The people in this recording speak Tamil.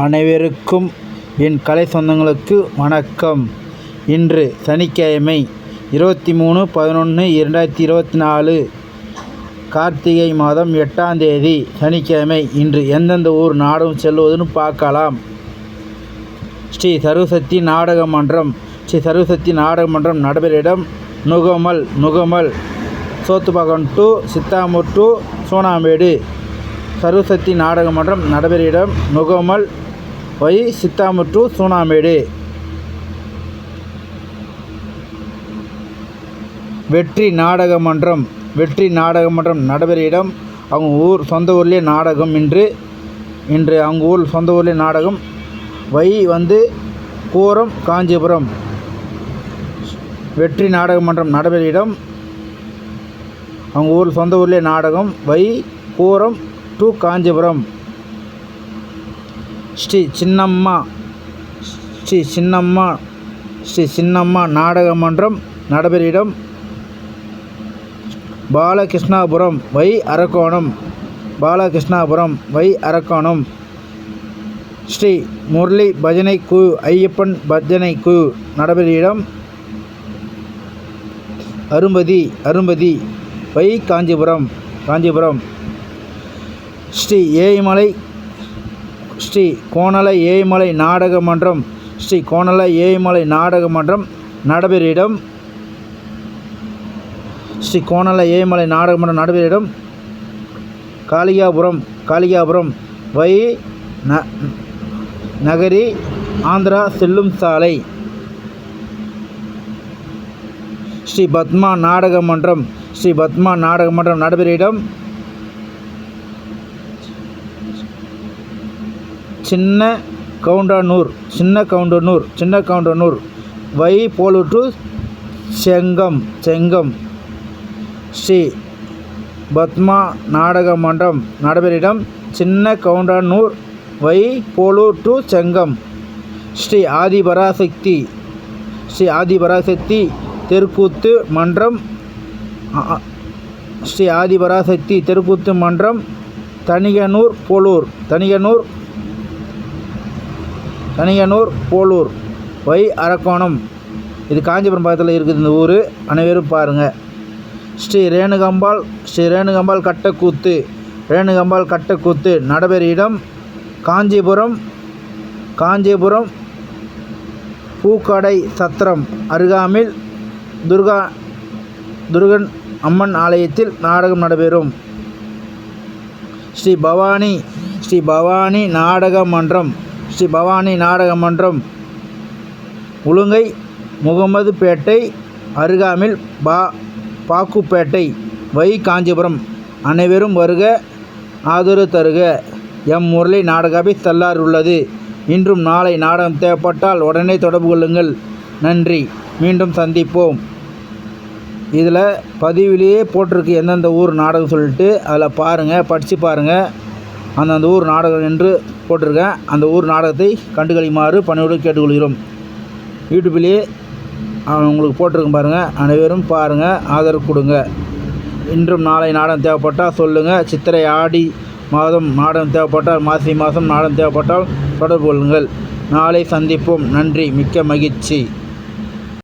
அனைவருக்கும் என் கலை சொந்தங்களுக்கு வணக்கம். இன்று சனிக்கிழமை இருபத்தி மூணு பதினொன்று இரண்டாயிரத்தி இருபத்தி நாலு கார்த்திகை மாதம் எட்டாம் தேதி சனிக்கிழமை இன்று எந்தெந்த ஊர் நாடகம் செல்வதுன்னு பார்க்கலாம். ஸ்ரீ சர்வசக்தி நாடக மன்றம் ஸ்ரீ சர்வசக்தி நாடக மன்றம் நடுவரிடம் நுகமல் நுகமல் சோத்துப்பாக்கம் டு சித்தாமூர் டு சோனாமேடு. சர்வசக்தி நாடக மன்றம் நடைபெற இடம் நுகமல் வழி சூனாமேடு. வெற்றி நாடக மன்றம் வெற்றி நாடக மன்றம் நடைபெற இடம் அவங்க ஊர் சொந்த ஊர்லேயே நாடகம் இன்று இன்று அவங்க ஊர் சொந்த ஊர்லேயே நாடகம். வை வந்து கூரம் காஞ்சிபுரம். வெற்றி நாடக மன்றம் நடைபெற இடம் அவங்க ஊர் சொந்த ஊர்லேயே நாடகம். வை கூரம் டு காஞ்சிபுரம் ஸ்ரீ சின்னம்மா ஸ்ரீ சின்னம்மா ஸ்ரீ சின்னம்மா நாடக மன்றம் நடைபெறும் பாலகிருஷ்ணாபுரம் வை அரக்கோணம் பாலகிருஷ்ணாபுரம் வை அரக்கோணம் ஸ்ரீ முரளி பஜனை குழு ஐயப்பன் பஜனை குழு நடைபெறும் அரும்பதி அரும்பதி வை காஞ்சிபுரம் காஞ்சிபுரம் ஸ்ரீ ஏய்மலை ஸ்ரீ கோணல ஏய்மலை நாடக மன்றம் ஸ்ரீ கோணல ஏய்மலை நாடக மன்றம் நடைபெற இடம் ஸ்ரீ கோணல ஏய்மலை நாடக மன்றம் நடைபெறிடம். காளிகாபுரம் காளிகாபுரம் வை ந நகரி ஆந்திரா செல்லும் சாலை. ஸ்ரீ பத்மா நாடக மன்றம் ஸ்ரீ பத்மா நாடக மன்றம் நடைபெற இடம் Chinna Goundanur Chinna Goundanur Chinna Goundanur. Via Polur to Chengam Chengam. Sri Padma நாடக மன்றம் நடைபெற இடம் சின்ன கவுண்டனூர் வை போலூர் டு செங்கம். ஸ்ரீ ஆதிபராசக்தி ஸ்ரீ ஆதிபராசக்தி தெருக்கூத்து மன்றம் ஸ்ரீ ஆதிபராசக்தி தெருக்கூத்து மன்றம் தனிகனூர் போலூர். தனியனூர் கனியனூர் போலூர். வை அரக்கோணம். இது காஞ்சிபுரம் பக்கத்தில் இருக்குது இந்த ஊர். அனைவரும் பாருங்கள் ஸ்ரீ ரேணுகம்பாள் ஸ்ரீ ரேணுகம்பாள் கட்டக்கூத்து. ரேணுகம்பாள் கட்டக்கூத்து நடைபெற இடம் காஞ்சிபுரம் காஞ்சிபுரம் பூக்கடை சத்திரம் அருகாமில் துர்கா துர்கன் அம்மன் ஆலயத்தில் நாடகம் நடைபெறும். ஸ்ரீ பவானி ஸ்ரீ பவானி நாடக மன்றம். ஸ்ரீ பவானி நாடக மன்றம் உளுங்கை முகமதுப்பேட்டை அருகாமில் பா பாக்குப்பேட்டை வை காஞ்சிபுரம். அனைவரும் வருக ஆதரவு தருக. எம் முரளி நாடகாபி தள்ளார் உள்ளது. இன்றும் நாளை நாடகம் தேவைப்பட்டால் உடனே தொடர்பு கொள்ளுங்கள். நன்றி. மீண்டும் சந்திப்போம். இதில் பதிவிலேயே போட்டிருக்கு எந்தெந்த ஊர் நாடகம் சொல்லிட்டு அதில் பாருங்கள் படித்து பாருங்கள் அந்தந்த ஊர் நாடகம் என்று போட்டிருக்கேன். அந்த ஊர் நாடகத்தை கண்டுகளிக்குமாறு பணியோடு கேட்டுக்கொள்கிறோம். யூடியூப்லேயே உங்களுக்கு போட்டிருக்கேன் பாருங்கள் அனைவரும் பாருங்கள் ஆதரவு கொடுங்க. இன்றும் நாளை நாடகம் தேவைப்பட்டால் சொல்லுங்கள் சித்திரை ஆடி மாதம் நாடகம் தேவைப்பட்டால் மாசி மாதம் நாடகம் தேவைப்பட்டால் தொடர்பு கொள்ளுங்கள். நாளை சந்திப்போம். நன்றி. மிக்க மகிழ்ச்சி.